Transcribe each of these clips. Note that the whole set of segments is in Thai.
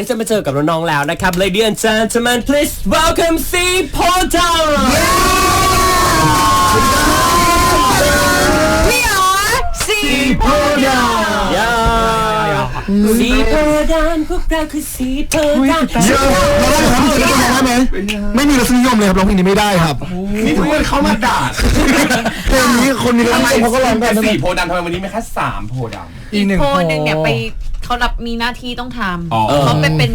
ที่จะมาเจอกับน้องๆแล้วนะครับ Ladies and gentlemen please welcome C p o t a พี่อ๋อสีโพดานสีโพดานพวกเราคือสีโพดานเยอะเราได้ครับพี่จะได้ร้องได้ไหมไม่มีรสนิยมเลยครับร้องเพลงนี้ไม่ได้ครับนี่ทุกคนเข้ามาด่าเพลงนี้คนมีรสนิยมเขาก็ร้องกันนะสี่โพธิ์ดำทำไมวันนี้มีแค่สามโพธิ์ดำอีกหนึ่งโพหนึ่งเนี่ยไป เขารับมีหน้าที่ต้องทอ๋อำเขาไปเป็น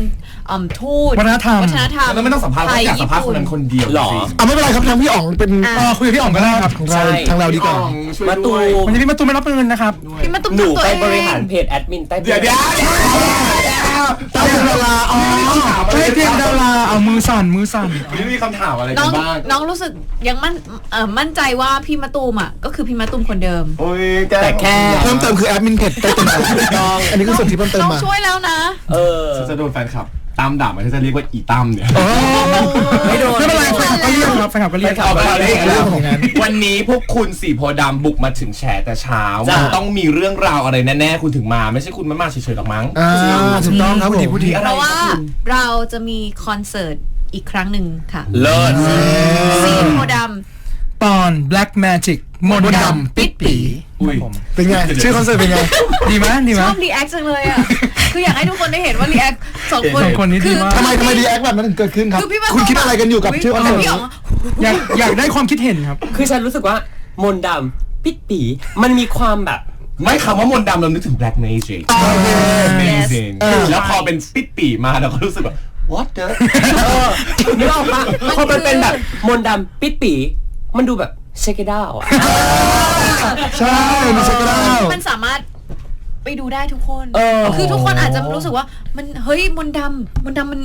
อ่ำทูตวัฒนธรรม วัฒนธรรมแล้วไม่ต้องสัมภาษณ์ไทเขายอยากสัมภาษณ์คนนั้นคนเดียวหรอสิอะไม่เป็นไรครับทางพี่อ๋องเป็นเออคุยกับพี่อ๋องก็ได้ครับของเราทางเราดีกว่าช่วยมาตูด้วยวันนี้พี่มาตูมไม่รับเงินนะครับ พี่มาตุ้มหนูทำตัวไปเองบริหารเพจแอดมินใต้เดี๋ยวเดี๋ยวเดี๋ยวตา มเวลาอ๋อเฮ้ยเทียมดาราเอามือสั่นมือสั่นวันนี้มีคำถามอะไรน้กัอนงบ้างน้องรู้สึกยังมั่นเอ่อมั่นใจว่าพี่มาตูมอะก็คือพี่มาตูมคนเดิมโอ้ยแต่แค่ เพิ่มเติมคือแอดมินเพจใต้ต้นไม้อันนี้คือส่วนที่เพิ่มเติมน้องมาช่วยแล้วนะ เออฉันจะโดนแฟนคลับ ตามด่ามันจะเรียกว่าอีตั้มเนี่ยไม่โดน ไม่เป็นไรแฟนคลับก็เรียกครับแฟนคลับก็เรียก เอาไปเลยเรื่องของงาน วันนี้พวกคุณสี่โพธิ์ดำบุกมาถึงแฉแต่เช้าจ้ะ มันต้องมีเรื่องราวอะไรแน่ๆ คุณถึงมา ไม่ใช่คุณมามาเฉยๆหรอกมั้ง อ่าถูกต้องครับผมเพราะว่าเราจะมีคอนเสิร์ตอีกครั้งหนึ่งค่ะเลิศสีโพธิ์ดตอน Black Magic มนต์ดำปิดปีอุ้ยเป็นไง ชื่อคอนเสิร์ตเป็นไง ดีไหมดีำไหมชอบรีแอคจังเลยอะ คืออยากให้ทุกคนได้เห็นว่ารีแอคสองคนสองคนนี้ดีมาก ทำไมทำไมดีแอคแบบนั้นถึงเกิดขึ้นครับ คือพี่มาคุณคิดอะไรกันอยู่กับชื่อคอนเสิร์ต พี่อ๋องอยากอยากได้ความคิดเห็นครับ คือฉันรู้สึกว่ามนต์ดำปิดปีมันมีความแบบ ไม่คำว่ามนต์ดำเรานึกถึง black magic amazing แล้วพอเป็นปิดปีมาเราก็รู้สึกแบบ what the นึกออกปะพอมันเป็นแบบมนต์ดำปิดปี มันดูแบบเชคด้าอะ ใช่มีเช็คดาวมันสามารถไปดูได้ทุกคน เออ คือทุกคนอาจจะรู้สึกว่า มันเฮ้ยมนต์ดำมนต์ดำมัน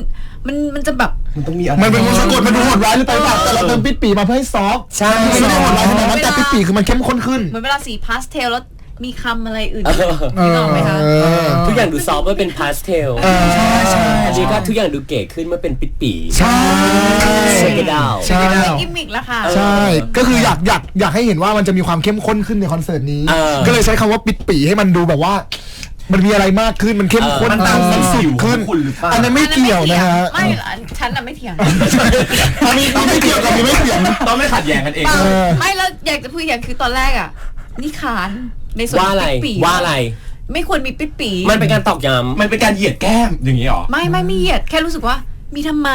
มันมันจะแบบ มันต้องมีอะไร มันเป็นมนต์สะกดมันดูโหดร้ายหรือเปล่าแต่เราเติมปิดปีมาเพื่อให้ซอฟต์ใช่ไม่ได้โหดร้ายขนาดนั้นแต่ปิดปีคือมันเข้มข้นขึ้น เหมือนเวลาสีพาสเทลแล้ว มีคำอะไรอื่นเออนึกออกไหมคะ เออ ทุกอย่างดูซอฟต์เมื่อเป็นพาสเทลใช่ใช่ อันนี้ก็ทุกอย่างดูเก๋ขึ้นเมื่อเป็นปิดปีใช่ เชคด้าใช่เป็นกิมมิกแล้วค่ะ ใช่ ก็คืออยากอยากอยากให้เห็นว่ามันจะมีความเข้มข้นขึ้นในคอนเสิร์ตนี้ เออก็เลยใช้คำว่าปิดปีให้มันดูแบบว่า มันมีอะไรมากขึ้น มันเข้มข้นมันตามมันสุดขึ้นของคุณหรือเปล่า อันนั้นไม่เกี่ยวนะฮะไม่ฉันน่ะไม่เถียงอันนี้ไม่เกี่ยวกับนี้ไม่เกี่ยวนะ ต้องไม่ขัดแย้งกันเอง เปล่าเออ ไม่แล้วอยากจะพูดอย่างคือตอนแรกอะนี่ขาน ในส่วนว่าอะไรปิดปีว่าอะไร ไม่ควรมีปิดปีมันเป็นการตอกย้มันเป็นการเหยียดแก้มอย่างนี้หรอ ไม่ไม่ไม่เหยียดแค่รู้สึกว่า มีทำไม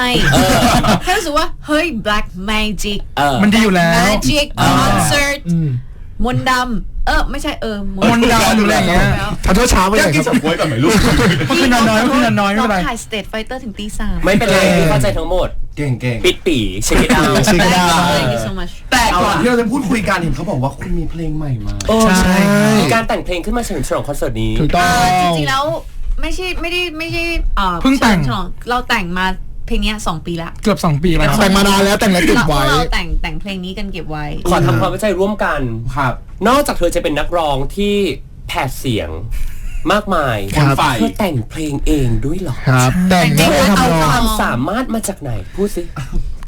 แค่รู้สึกว่า เฮ้ย black magic ำเออ มันดีอยู่แล้ว magic concert อืมมนต์ดำเออ ไม่ใช่เออมนต์ดำหรืออะไรเงี้ยขอโทษช้าไปหอยาน่กอยกินคสัรับบกล้วยก่อนไหมลูก เมื่อคืนนอนน้อยเมื่อคืนนอนน้อยไม่เป็นไรงถ่าย state fighter ถึงตีสาม ไม่เป็นไรพี่เข้าใจทั้งหมดเก่งเก่งปิดปีเชคด้าเช็คดาว Thank you so much แต่ก่อนที่เราจะพูดคุยกันเห็นเขาบอกว่าคุณมีเพลงใหม่มาโอ้ใช่ มีการแต่งเพลงขึ้นมาเฉลิมฉลองคอนเสิร์ตนี้ ถูกต้อเองอจริงๆแล้วไม่ใช่ไม่ได้ไม่ใช่เอ่อเพิ่งแต่ง ฉลอเราแต่งมาเพลงเนี้ยสองปีละเกือบสองปีแล้วแต่งมานานแล้วแต่งแล้วเก็บเราพวไว้ กเราแต่งแต่งเพลงนี้กันเก็บไว้ ขอทำความเข้าใจร่วมกัน ครับ นอกจากเธอจะเป็นนักร้องที่แผดเสียง มากมายครับฝ่ายเธอแต่งเพลงเองด้วยเหรอครับ แต่งแต่แล้วงทำเอานองความสามารถมาจากไหนพูดสิ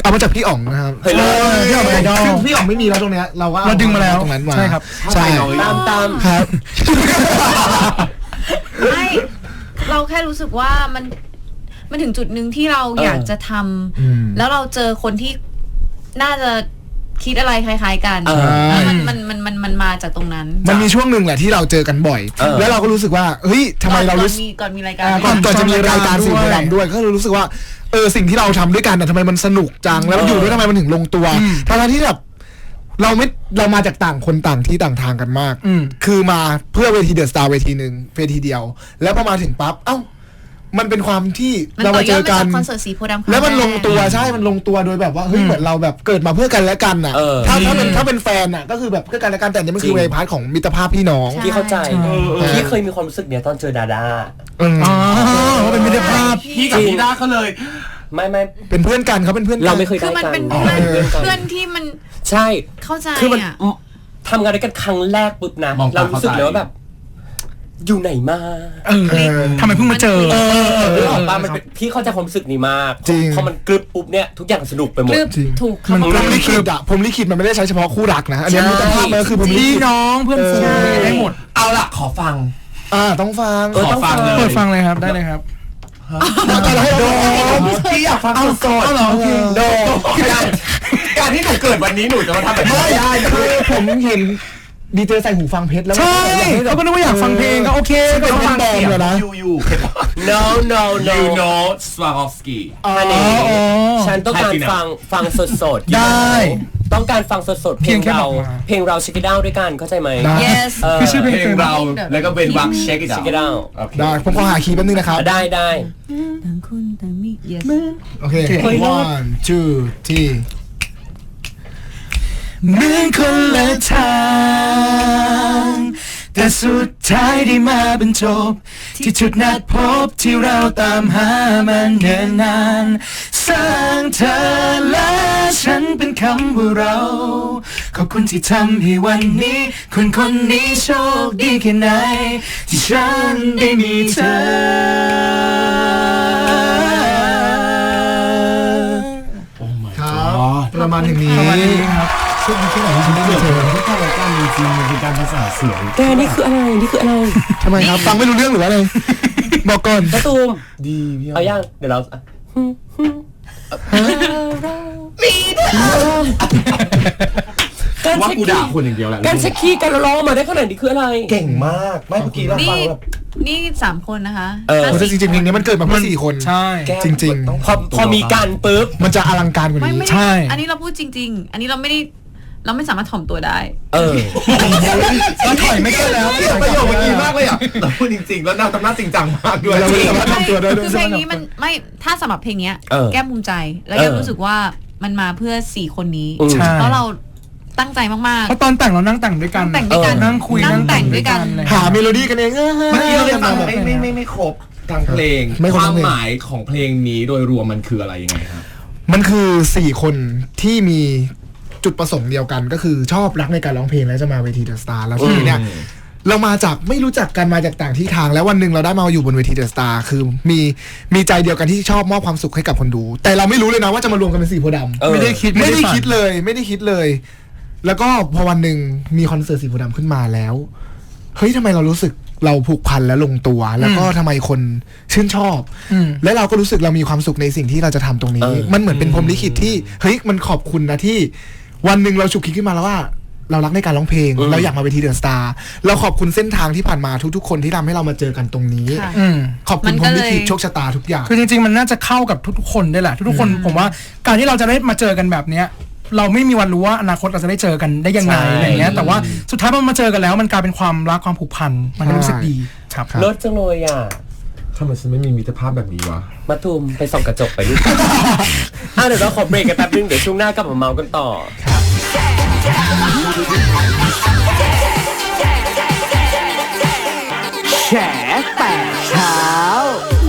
เอามาจากพี่อ๋องนะครับเฮ้ยเออพี่อ๋องเป็นไอดอล ซึ่งพี่อ๋องไม่มีแล้วตรงเนี้ยเราก็อเราดึงมาแล้วตรงนั้นมาใช่ครับ ใช่ตามตามครับ ไม่เราแค่รู้สึกว่ามันมันถึงจุดหนึ่งที่เราอยากจะทำอืม แล้วเราเจอคนที่น่าจะ คิดอะไรคล้ายๆกันเออ แล้วมันมันมันมันมันมาจากตรงนั้นมันมีช่วงหนึ่งแหละที่เราเจอกันบ่อย เออ แล้วเราก็รู้สึกว่าเฮ้ยทำไมเราก่อนรู้สึกมีก่อนมีรายการ อ่าก่อนก่อนจะมีรายการสิ่งด้วยดำด้วยก็เลยรู้สึกว่าเออสิ่งที่เราทำด้วยกันน่ะทำไมมันสนุกจังแล้วอยู่ด้วยทำไมมันถึงลงตัวทั้งๆที่แบบเราไม่เรามาจากต่างคนต่างที่ต่างทางกันมากอืมคือมาเพื่อเวทีเดอะสตาร์เวทีหนึ่งเวทีเดียว แล้วพอมาถึงปั๊บเอ้า มันเป็นความที่มันเราต่อมายเจออดมากัจานกคอนเสิร์ตสีโพธิ์ดำครั้แล้วมันรกลงตัวใช่มันลงตัวโดยแบบว่าเฮ้ยเหมือนเราแบบเกิดมาเพื่อกันและกันน่ะเออถ้าถ้าเป็นถ้าเป็นแฟนน่ะก็คือแบบเพื่อกันและกันแต่อันนี่มันคือจริงเวพาร์ทของมิตรภาพพี่น้องพี่เข้าใจเออพี่เคยมีความรู้สึกเนี้ยตอนเจอดาดา อืมอ๋อว่าเป็นมิตรภาพ พี่กับพี่ด้าเขาเลย ไม่ไม่เป็นเพื่อนกันเขาเป็นเพื่อนกันเราไม่เคยคืได้อมันกันเป็นอ๋อเพื่อนเพื่อนกันเพื่อนที่มันใช่ เข้าใจคือมันอะ ทำงานด้วยกันครั้งแรกปุ๊บนะ มองตาเรารู้สึกเข้าใจเลยว่าแบบ อยู่ไหนมา เออทำไมเพิ่งมาเจอหรือออกปะมันเป็นพี่เข้าใจความรู้สึกนี้มากจริง พอมันกรึบปุ๊บเนี่ยทุกอย่างสนุกไปหมดกลืบจริง ถูกมันคำพรว่าหมลิขิตอะพรหมลิขิตมันไม่ได้ใช้เฉพาะคู่รักนะ อันนี้ใช่ มิตรภาพมันก็คือพรหมลิพี่ขิตน้องเพื่อนฝูงเออได้หมด เอาล่ะ ขอฟัง อ่าต้องฟังเออต้องฟังขอฟังเลยเปิดฟังเลยครับได้เลยครับโดมพี่อยากฟังสดเอาเหรอโอเค โดการการที่หนูเกิดวันนี้หนูจะมาทำแบบนี้ไม่ไม่ได้นะคือผมเห็น ดีเจใส่หูฟังเพชรแล้วใช่เขาก็นึกว่าอยากฟังเพลงก็โอเคก็เป็นฟังแบมเลยนะ ยูยู no no no you know Swarovski ฮันนี่อ๋อฉันต้องการใช่สินะฟังฟังสดๆได้ต้องการฟังสดๆเพเพีลยงงแค่เราบอกมา เพลงเราชิคกี้ดาวด้วยกันเข้าใจไหมได้ yes เออ คือชื่อเพลงเพลงเรา แล้วก็เว้นวักเช็คอีก Check it out ได้ผมขอหาคีย์แป๊บนึงนะครับ ได้ได้ ต่างคนต่างมี yes โอเค one two three เหมือนคนละทาง แต่สุดท้ายได้มาบรรจบ ที่จุดนัดพบที่เราตามหามันเนิ่นนาน สร้างเธอและฉันเป็นคำว่าเรา ขอบคุณที่ทำให้วันนี้ คนคนนี้โชคดีแค่ไหน ที่ฉันได้มีเธอ ครับ ประมาณอย่างนี้ประมาณนี้ครับ ช่วงนี้ที่ไหนที่ฉันได้เจอที่เข้ารายการจริงๆมันคือการภาษาเสียงแกนี่คืออะไรนี่คืออะไรทำไมครับ ฟังไม่รู้เรื่องหรือว่าอะไร บอกก่อนกระตูมดีพี่เอายังเดี๋ยวเราการว่าเช็คกูคีด่าย์คนอย่างเดียวแหละการเช็คคีย์การร้องมาได้ขนาดนี้คืออะไร เก่งมาก ไม่เมื่อกี้เรานี่ฟังแบบนี่สามคนนะคะเออถ้าโอ้แต่จริงๆเพลงนี้มันเกิดมาเพื่อสี่คนใช่แก้มจริงๆต้องพอพอมีการปุ๊บมันจะอลังการกว่าไม่นี้ไม่ใช่ได้อันนี้เราพูดจริง ๆ อันนี้เราไม่ได้ เราไม่สามารถถ่อมตัวได้ เออเราถอยไม่ได้แล้วประโยคเมื่อกี้มากเลยอะเราพูดจริงๆ แล้วนางทำหน้าจริงจังมากด้วยเราไม่สามารถทำตัวได้ด้วคืยอเพลงนี้มันไม่ถ้าสำหรับเพลงเนี้ยเออแก้มภูมิใจ แล้วเออแก้มรู้สึกว่ามันมาเพื่อสี่คนนี้อืมใช่เพราะเราตั้งใจมากเพราะตอนแต่งเรานั่งแต่งด้วยกัน นั่งแต่งด้วยกันเออนั่งคุยนั่งแต่งด้วยกันเลยหาเมโลดี้กันเองเออเมื่อกี้เราได้ฟังแบบไม่ไม่ไม่ไม่ครบทางเพลงไม่ครบคทั้วามงเพลงหมายของเพลงนี้โดยรวมมันคืออะไรยังไงครับ มันคือสี่คนที่มี จุดประสงค์เดียวกัน ก็คือชอบรักในการร้องเพลงและจะมาเวทีเดอะสตาร์แล้วทีนี้เนี่ยอืมเรามาจากไม่รู้จักกันมาจากต่างที่ทาง แล้ววันหนึ่งเราได้มาอยู่บนเวทีเดอะสตาร์คือมีมีใจเดียวกันที่ชอบมอบความสุขให้กับคนดู แต่เราไม่รู้เลยนะว่าจะมารวมกันเป็นสี่โพธิ์ดำเออไม่ได้คิดไม่ได้ฝันคิดเลย ไม่ได้คิดเลย แล้วก็พอวันหนึ่งมีคอนเสิร์ตสีโพธิ์ดำขึ้นมาแล้วเฮ้ยทำไมเรารู้สึกเราผูกพันและลงตัว แล้วก็ทำไมคนชื่นชอบอืมและเราก็รู้สึกเรามีความสุขในสิ่งที่เราจะทำตรงนี้เออมันเหมือนเป็นพรหมลิขิตที่เฮ้ยมันขอบคุณนะที่ วันหนึ่งเราฉุกคิดขึ้นมาแล้วว่า เรารักในการร้องเพลง เราอยากมาเวทีเดอะสตาร์เราขอบคุณเส้นทางที่ผ่านมาทุกๆ คนที่ทำให้เรามาเจอกันตรงนี้ ค่ะ อืม ขอบคุมัณนพรก็หมเลยลิขิตโชคชะตาทุกอย่าง คือจริงๆ มันน่าจะเข้ากับทุกๆคนได้แหละทุกๆคนผมว่าการที่เราจะได้มาเจอกันแบบเนี้ย เราไม่มีวันรู้ว่าอนาคตเราจะได้เจอกันได้ยังไงใช่ อะไรเงี้ยแต่ว่าสุดท้ายพอมาเจอกันแล้ว มันกลายเป็นความรักความผูกพันมันก็รู้สึกดีครับครับรถจังเลยอะ ทำไมฉันไม่มีมิตรภาพแบบนี้วะ มาตูมไปส่องกระจกไปลูก อะเดี๋ยวเราขอเบรกกันแป๊บนึง เดี๋ยวช่วงหน้ากลับมาเมากันต่อ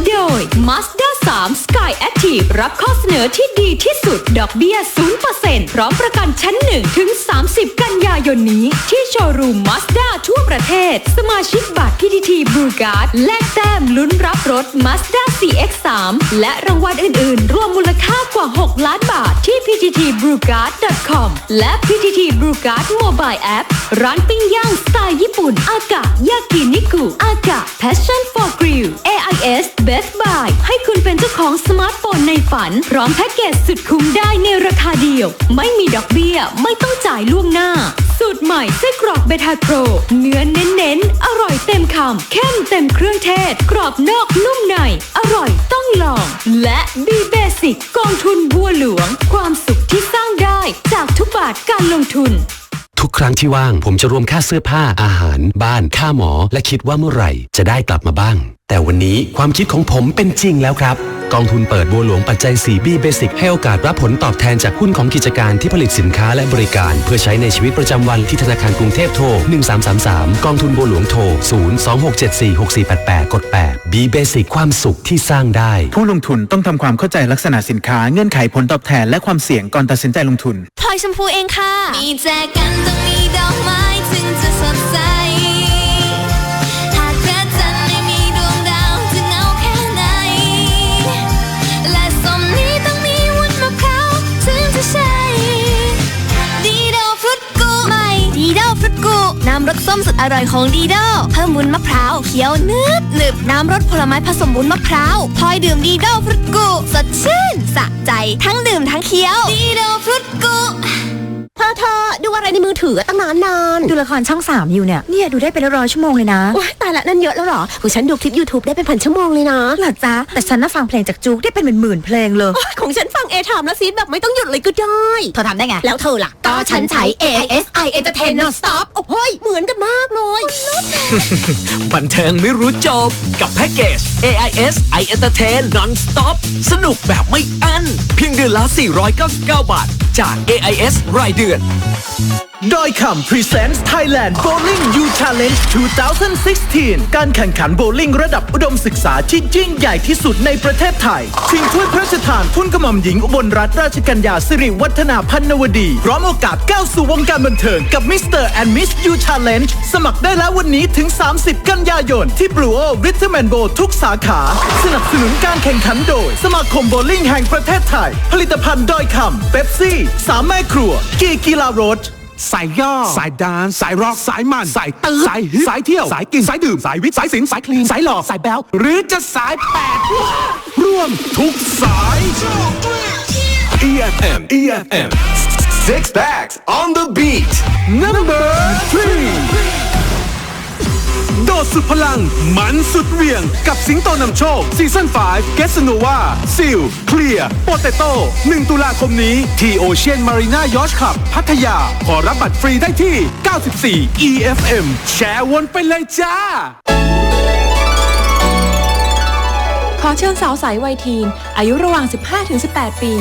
โดย Mazda 3 Sky Active รับข้อเสนอที่ดีที่สุด ดอกเบี้ย 0%พร้อมประกันชั้น 1 ถึง 30 กันยายนนี้ ที่โชว์รูม Mazda ทั่วประเทศ สมาชิกบัตร PTT Blue Card แลกแต้มลุ้นรับรถ Mazda CX-3 และรางวัลอื่น ๆ รวมมูลค่ากว่า 6 ล้านบาทที่ pttbluecard.com และ PTT Blue Card Mobile App ร้านปิ้งย่างสไตล์ญี่ปุ่น อากะ ยากินิกุ อากะ Passion for Grill AIS Best Buy ให้คุณเป็นเจ้าของสมาร์ทโฟนในฝัน พร้อมแพ็กเกจสุดคุ้มได้ในราคาเดียว ไม่มีดอกเบี้ย ไม่ต้องจ่ายล่วงหน้า สูตรใหม่ไส้กรอกเบทาโกรเนื้อเน้นๆ อร่อยเต็มคำเข้มเต็มเครื่องเทศ กรอบนอกนุ่มใน อร่อยต้องลอง และ B Basic กองทุนบัวหลวง ความสุขที่สร้างได้จากทุกบาทการลงทุนทุกครั้งที่ว่างผมจะรวมค่าเสื้อผ้าอาหาร บ้าน ค่าหมอ และคิดว่าเมื่อไหร่ จะได้กลับมาบ้างแต่วันนี้ความคิดของผมเป็นจริงแล้วครับ กองทุนเปิดบัวหลวงปัจจัย 4B Basic ให้โอกาสรับผลตอบแทนจากหุ้นของกิจการที่ผลิตสินค้าและบริการ เพื่อใช้ในชีวิตประจำวันที่ธนาคารกรุงเทพโทร 1333 กองทุนบัวหลวงโทร 026746488 กด 8 B Basic ความสุขที่สร้างได้ ผู้ลงทุนต้องทำความเข้าใจลักษณะสินค้าเงื่อนไขผลตอบแทนและความเสี่ยงก่อนตัดสินใจลงทุนพลอยชมพูเองค่ะมีแจกันต้องมีดอกไม้ถึงจะสดใส รสส้มส้มสุดอร่อยของดีโดเพิ่มวุ้นมะพร้าวเคี้ยวนึบหนึบน้ำรสผลไม้ผสมวุ้นมะพร้าวพลอยดื่มดีโดฟรุตกุสดชื่นสะใจทั้งดื่มทั้งเคี้ยวดีโดฟรุตกุ เธอเธอดูอะไรในมือถือตั้งนานนานดูละครช่อง3อยู่เนี่ยเนี่ยดูได้เป็นร้อยชั่วโมงเลยนะว้ายตายละนั่นเยอะแล้วเหรอของฉันดูคลิป YouTube ได้เป็นพันชั่วโมงเลยนะเหรอจ๊ะแต่ฉันน่ะฟังเพลงจากจูกได้เป็นหมื่นๆเพลงเลยของฉันฟังเอทามแล้วซีดแบบไม่ต้องหยุดเลยก็ได้เธอทำได้ไงแล้วเธอล่ะก็ฉันใช้ AIS i Entertain Non Stop โอ้ยเหมือนกันมากเลยบันเทิงไม่รู้จบกับแพ็กเกจ AIS i Entertain Non-Stop สนุกแบบไม่อั้นเพียงเดือนละ499 บาท จาก AIS รายเดือน chuyện ดอยคำ Presents Thailand Bowling U Challenge 2016 การแข่งขันโบว์ลิ่งระดับอุดมศึกษาที่ยิ่งใหญ่ที่สุดในประเทศไทย ชิงถ้วยพระราชทานทุนกระหม่อมหญิงอุบลรัตนราชกัญญาสิริวัฒนาพันนวดี พร้อมโอกาสก้าวสู่วงการบันเทิงกับ Mr. and Miss U Challenge สมัครได้แล้ววันนี้ถึง 30 กันยายน ที่ Blue o r i t m a n b o ทุกสาขา สนับสนุนการแข่งขันโดย สมาคมโบว์ลิ่งแห่งประเทศไทย ผลิตภัณฑ์ดอยคำเบปซี่สามแม่ครัวกีกีฬาโรด สายย่อ สายดานซ์สายร็อกสายมัน สายตื้อสายฮิปสายเที่ยว สายกิน สายดื่ม สายวิทย์สายศิลป์สายคลีน สายหล่อสายแบ๊วหรือจะสายแปดร่วมทุกสาย EFM EFM Six bags on the beat number three โดดสุดพลัง มันสุดเหวี่ยง กับสิงโตนำโชคซีซั่น5 g e s n o v a ซิลเคลียร์โปเตโต้1ตุลาคมนี้ที่โอเชียนมารีนายอชขับ พัทยา ขอรับบัตรฟรีได้ที่ 94 EFM แชร์วนไปเลยจ้า ขอเชิญสาวสายวัยทีน อายุระหว่าง 15-18 ปี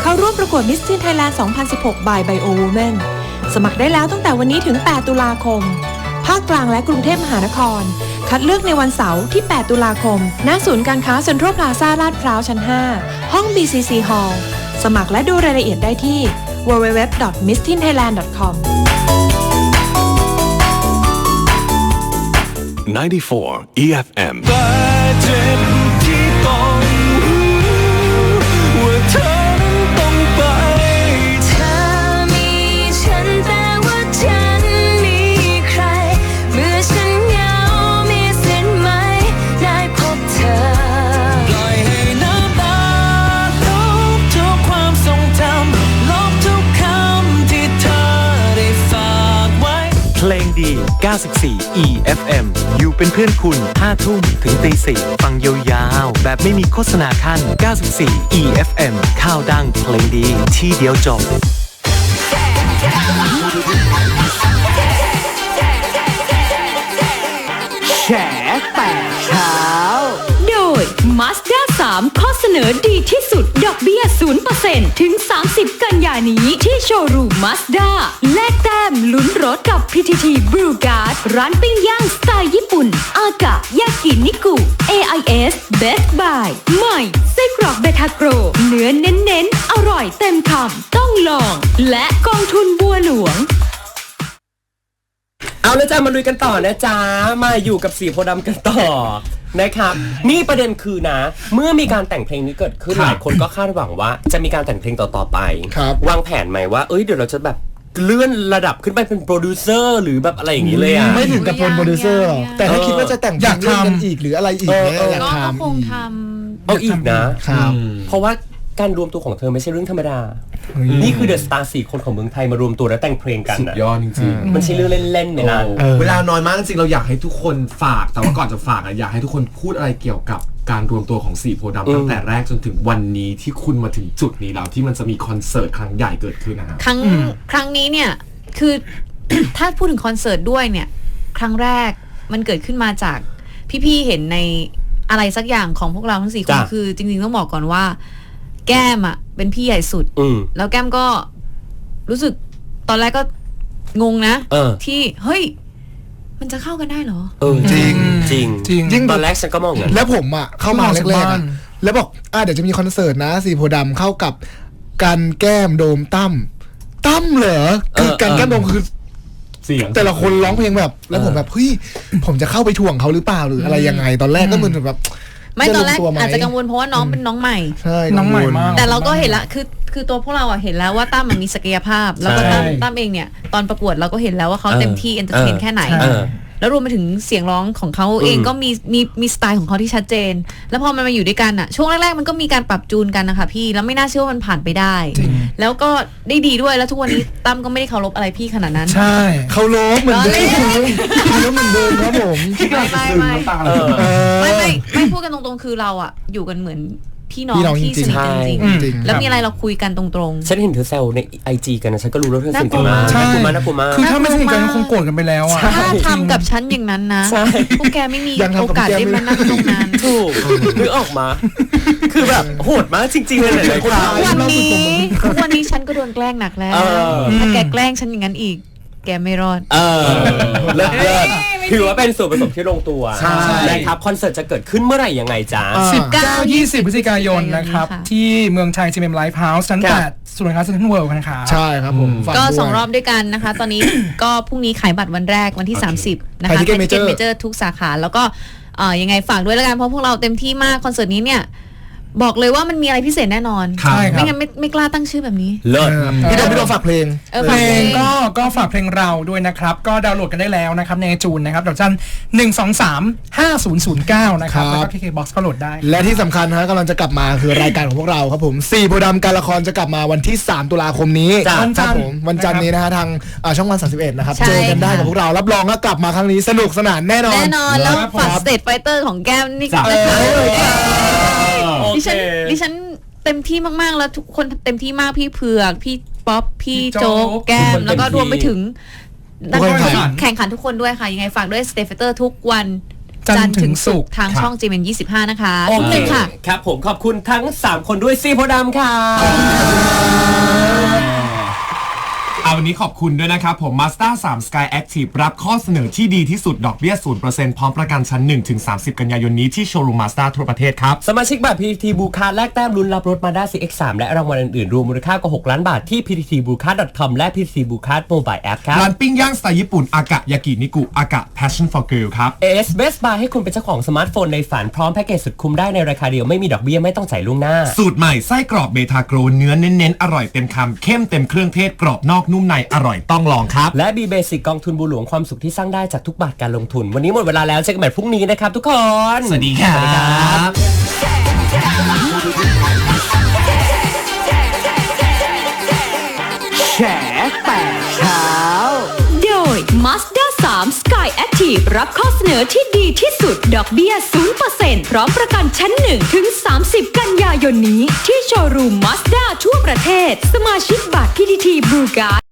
เข้าร่วมประกวดมิส s ีนไทยแลนด์ 2016 by Bio Women สมัครได้แล้วตั้งแต่วันนี้ถึง 8 ตุลาคม ภาคกลางและกรุงเทพมหานคร คัดเลือกในวันเสาร์ที่ 8 ตุลาคม ณ ศูนย์การค้าเซ็นทรัลพลาซ่าลาดพร้าวชั้น 5 ห้อง BCC Hall สมัครและดูรายละเอียดได้ที่ www.mistinthailand.com 94 EFM 94 EFM อยู่เป็นเพื่อนคุณ 5 ทุ่มถึงตีสฟังยาวๆ แบบไม่มีโฆษณาขั้น 94 EFM ข่าวดังเพลงดีที่เดียวจบ เสนอดีที่สุด ดอกเบี้ย 0%ถึง 30 กันยานี้ที่โชว์รูม Mazda แลกแต้มลุ้นรถกับ PTT Blue Guard ร้านปิ้งย่างสไตล์ญี่ปุ่น อากะ ยากินิกุ AIS Best Buy ใหม่ไส้กรอกเบทาโกรเนื้อเน้นๆ อร่อยเต็มคำต้องลอง และกองทุนบัวหลวงเอาละจ้ามาลุยกันต่อนะจ๊ะมาอยู่กับสีโพดำกันต่อ นะครับ นี่ประเด็นคือนะ เมื่อมีการแต่งเพลงนี้เกิดขึ้นครับหลายคนก็คาดหวังว่าจะมีการแต่งเพลงต่อๆไป ครับ วางแผนไหมว่า เอ้ยเดี๋ยวเราจะแบบเลื่อนระดับขึ้นไปเป็นโปรดิวเซอร์หรือแบบอะไรอย่างนี้เลยอะ ไม่ถึงกับเป็นโปรดิวเซอร์หรอกแต่ถ้าเออคิดว่าจะแต่งเพลอยางกเล่นกันทำอีกหรืออะไรอีกเนี่ยเอออยากก็ทำคงอีกทเอาอีกนะ ครับ เพราะว่า การรวมตัวของเธอไม่ใช่เรื่องธรรมดาเฮ้ยนี่คือเดอะสตาร์สี่คนของเมืองไทยมารวมตัวแล้วแต่งเพลงกันสุดนะยอดจริงมันใช่เรื่องเล่นๆเนี่ยนะเออ เวลาน้อยมากจริงๆเราอยากให้ทุกคนฝาก แต่ว่าก่อนจะฝากอะอยากให้ทุกคนพูดอะไรเกี่ยวกับการรวมตัวของสีโพธิ์อืมดำตั้งแต่แรกจนถึงวันนี้ที่คุณมาถึงจุดนี้แล้วที่มันจะมีคอนเสิร์ตครั้งใหญ่เกิดขึ้นนะฮะำครั้งครั้งนี้เนี่ยคือ ถ้าพูดถึงคอนเสิร์ตด้วยเนี่ย ครั้งแรกมันเกิดขึ้นมาจากพี่ๆเห็นในอะไรสักอย่างของพวกเราทั้งสี่คนจ้ะ คือ จริงๆต้องบอกก่อนว่า แก้มอะเป็นพี่ใหญ่สุด อืม แล้วแก้มก็รู้สึกตอนแรกก็งงนะ เออ ที่เฮ้ย มันจะเข้ากันได้เหรอ เออจริง จริงจริงยิ่งตอนแรกฉันก็มองอย่างนั้นแล้วผมอะเข้ามาเพิ่งออกจากแรกๆบ้าอะนแล้วบอกอะเดี๋ยวจะมีคอนเสิร์ตนะสีโพธิ์ดำเข้ากับกันแก้มโดมตั้มตั้มเหรอคือเออกันแก้มโดมคือ เสียง แต่ละคนร้องเพลงแบบ แล้วผมแบบเฮ้ยผมจะเข้าไปถ่วงเขาหรือเปล่าหรืออะไรยังไง ตอนแรกก็เหมือนแบบ ไม่ตอนแรกจะลงตัวไหมอาจจะกังวลเพราะว่าน้องเป็นน้องใหม่ ใช่น้องใหม่มาก แต่เราก็เห็นละคือคือตัวพวกเราอะเห็นแล้วว่าตั้มมันมีศักยภาพ แล้วก็ตั้มใช่ตั้มเองเนี่ย ตอนประกวดเราก็เห็นแล้วว่าเขาเออเต็มที่เอนเตอร์เทนเออแค่ไหนเออ แล้วรวมไปถึงเสียงร้องของเขาเองก็มีมีมีสไตล์ของเขาที่ชัดเจน แล้วพอมันมาอยู่ด้วยกันอะช่วงแรกๆมันก็มีการปรับจูนกันนะคะพี่แล้วไม่น่าเชื่อว่ามันผ่านไปได้ แล้วก็ได้ดีด้วยแล้วทุกวันนี้ตั้มก็ไม่ได้เคารพอะไรพี่ขนาดนั้น ใช่เขาลบเหมือนเดิมเขาลบเหมือนเดิมครับผมไม่ไม่ซึมไม่น้ำตาเอเลยอไม่ไม่ไม่พูดกันตรงๆคือเราอะอยู่กันเหมือน พี่น้องพี่น้องที่จริสงๆ นิทกันจริงใช่ จริงๆแล้วมีอะไรเราคุยกันตรงฉันเห็นเธอแซวในไอจีกันนะฉันก็รู้แล้วเธอสนิทกันมากใช่น่ากลัวมากน่ากลัวมาก คือถ้าไม่สนิทกันก็คงโกรธกันไปแล้วอะๆถ้าทำกับฉันอย่างนั้นนะใช่ พวกแกไม่มียังทำกับโอกาสแกได้ไม่ มานั่งตรงนั้น ถูกนึกออกมา คือแบบโหดมากจริงๆเลยหลายๆครั้ง วันนี้ทุกวันนี้ฉันก็โดนแกล้งหนักแล้ว เออ ถ้าแกแกล้งฉันอย่างนั้นอีก แกไม่รอด เออเลิศเลิศ ถือว่าเป็นส่วนผสมที่ลงตัวใช่ นะครับคอนเสิร์ตจะเกิดขึ้นเมื่อไหร่ยังไงจ๊ะ 19 20 พฤศจิกายนนะครับ ค่ะ ที่เมืองไทยจีเอ็มไลฟ์เฮาส์ชั้นครับ 8ศูนย์การค้าเซ็นทรัลเวิลด์นะครับ ใช่ครับผมฝาก็ด้วย สองรอบด้วยกันนะคะ ตอนนี้ ก็พรุ่งนี้ขายบัตรวันแรกวันที่ 30 นะคะไทย Ticket Major เมเจอร์ทุกสาขา แล้วก็เอ่อยังไงฝากด้วยแล้วกันเพราะพวกเราเต็มที่มาก คอนเสิร์ตนี้เนี่ย บอกเลยว่ามันมีอะไรพิเศษแน่นอนใช่ครับไม่งั้นไม่ไม่กล้าตั้งชื่อแบบนี้ เลิศเออพี่โดมพี่โดมฝากเพลง เออเพฝากลเพลงงก็ก็ฝากเพลงเราด้วยนะครับ ก็ดาวน์โหลดกันได้แล้วนะครับในจูนนะครับดอกจันหนึ่งสองสามห้าศูนย์ศูนย์เก้านะครับครับ แล้วก็เคเคบ็อกซ์ก็โหลดได้ และที่สำคัญนะฮะกำลังจะกลับมาคือรายการของพวกเราครับผมสี่โพธิ์ดำการละครจะกลับมาวันที่ 3 ตุลาคมนี้จ้ะ วันจันทร์ครับผมวันจันทร์นี้นะฮะทางอ่าช่องวัน31นะครับใช่เจอกันได้ค่ะ กับพวกเรารับรองว่ากลับมาครั้งนี้สนุกสนานแน่นอน แน่นอนแล้วครับฝากผมสเตทไฟเตอร์ของแก้มนี่จ้ะ นะคะโอ ดิเคฉันดิฉันเต็มที่มาก ๆ แล้วทุกคนเต็มที่มากพี่เผือก พี่ป๊อปพี่พี่โจ๊โจ๊กกแก้ม แล้วก็รวมไปถึงทุกคนแข่งขันแข่งขันทุกคนด้วยค่ะ ยังไงฝากด้วยสเตฟเตอร์ทุกวันจันทร์ถึงศุกร์ทางช่อง GMM 25นะคะโอทุ่มเคหนึ่งค่ะ ครับผมขอบคุณทั้ง 3 คนด้วยซีโพธิ์ดำค่ะ เอาวันนี้ขอบคุณด้วยนะครับ ผม Mazda 3 Sky Active รับข้อเสนอที่ดีที่สุดดอกเบี้ย 0%พร้อมประกันชั้น 1-30 กันยายนนี้ที่โชว์รูม Mazda ทั่วประเทศครับ สมาชิกบัตร PTT บูคาแลกแต้มลุ้นรับรถมาด้า CX3 และรางวัลอื่นๆ รวมมูลค่ากว่า 6 ล้านบาทที่ PTT b u k a com และ PTT b u k a Mobile App ครับร้านปิ้งย่างสไตล์ญี่ปุ่นอากะยากินิกุอากะ Passion for Grill ครับ AS Best Buy ให้คุณเป็นเจ้าของสมาร์ทโฟนในฝันพร้อมแพ็กเกจสุดคุ้มได้ในราคาเดียวไม่มีดอกเบี้ยไม่ต้องจ่ายล่วงหน้า สูตรใหม่ไส้กรอบเบทาโกรเนื้อเน้นๆอร่อยเต็มคำเข้มเต็มเครื่องเทศกรอบนอกนุ่มในอร่อยต้องลองครับ และ B Basic กองทุนบูหลวงความสุขที่สร้างได้จากทุกบาทการลงทุน วันนี้หมดเวลาแล้วเจอกันใหม่พรุ่งนี้นะครับทุกคน สวัสดีครับสวัสดีครับโดย Mazda 3 Sky Active รับข้อเสนอที่ดีที่สุด ดอกเบี้ย 0%พร้อมประกันชั้น 1 ถึง 30 กันยายนนี้ ที่โชว์รูม Mazda ทั่วประเทศ สมาชิกบัตร PTT Blue Card